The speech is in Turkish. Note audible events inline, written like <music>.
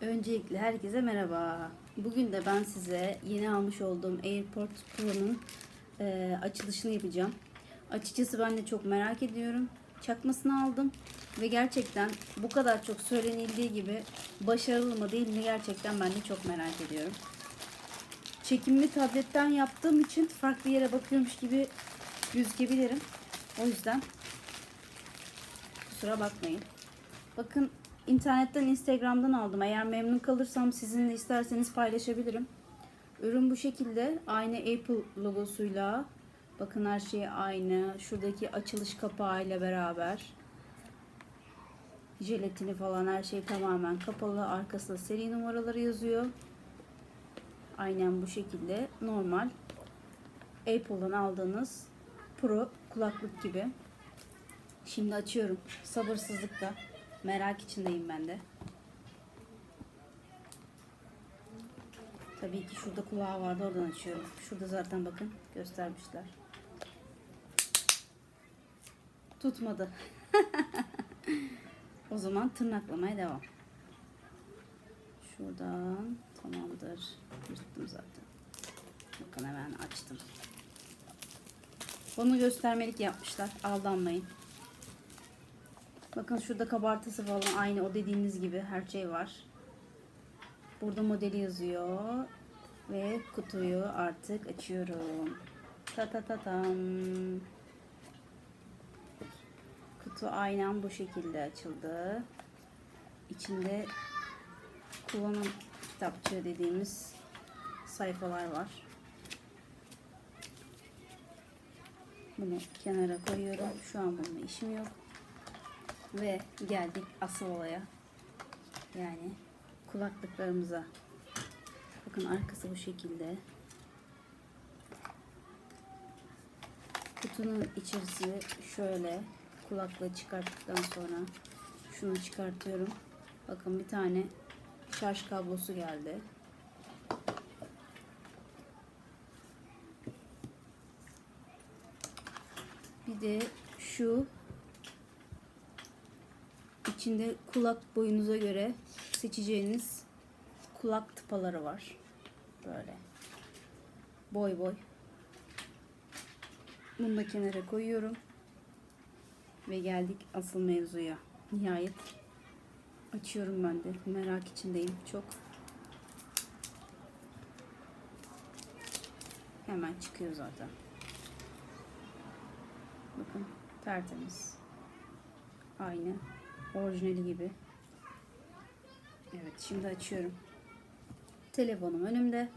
Öncelikle herkese merhaba. Bugün de ben size yeni almış olduğum AirPods Pro'nun e, açılışını yapacağım. Açıkçası ben de çok merak ediyorum. Çakmasını aldım ve gerçekten bu kadar çok söylenildiği gibi başarılı mı değil mi gerçekten ben de çok merak ediyorum. Çekimli tabletten yaptığım için farklı yere bakıyormuş gibi gözükebilirim. O yüzden kusura bakmayın. Bakın internetten Instagram'dan aldım. Eğer memnun kalırsam sizinle isterseniz paylaşabilirim. Ürün bu şekilde. Aynı Apple logosuyla. Bakın her şey aynı. Şuradaki açılış kapağı ile beraber. Jelatini falan her şey tamamen kapalı. Arkasında seri numaraları yazıyor. Aynen bu şekilde. Normal Apple'dan aldığınız Pro kulaklık gibi. Şimdi açıyorum. Sabırsızlıkla. Merak içindeyim ben de. Tabii ki şurada kulağı vardı oradan açıyorum. Şurada zaten bakın göstermişler. Tutmadı. <laughs> o zaman tırnaklamaya devam. Şuradan tamamdır. Yırttım zaten. Bakın hemen açtım. Bunu göstermelik yapmışlar. Aldanmayın. Bakın şurada kabartısı falan aynı o dediğiniz gibi her şey var. Burada modeli yazıyor. Ve kutuyu artık açıyorum. Ta ta ta tam. Kutu aynen bu şekilde açıldı. İçinde kullanım kitapçığı dediğimiz sayfalar var. Bunu kenara koyuyorum. Şu an bununla işim yok. Ve geldik asıl olaya. Yani kulaklıklarımıza. Bakın arkası bu şekilde. Kutunun içerisi şöyle. Kulaklığı çıkarttıktan sonra şunu çıkartıyorum. Bakın bir tane şarj kablosu geldi. Bir de şu içinde kulak boyunuza göre seçeceğiniz kulak tıpaları var. Böyle. Boy boy. Bunu da kenara koyuyorum. Ve geldik asıl mevzuya. Nihayet açıyorum ben de. Merak içindeyim çok. Hemen çıkıyor zaten. Bakın tertemiz. Aynı orijinali gibi. Evet şimdi açıyorum. Telefonum önümde.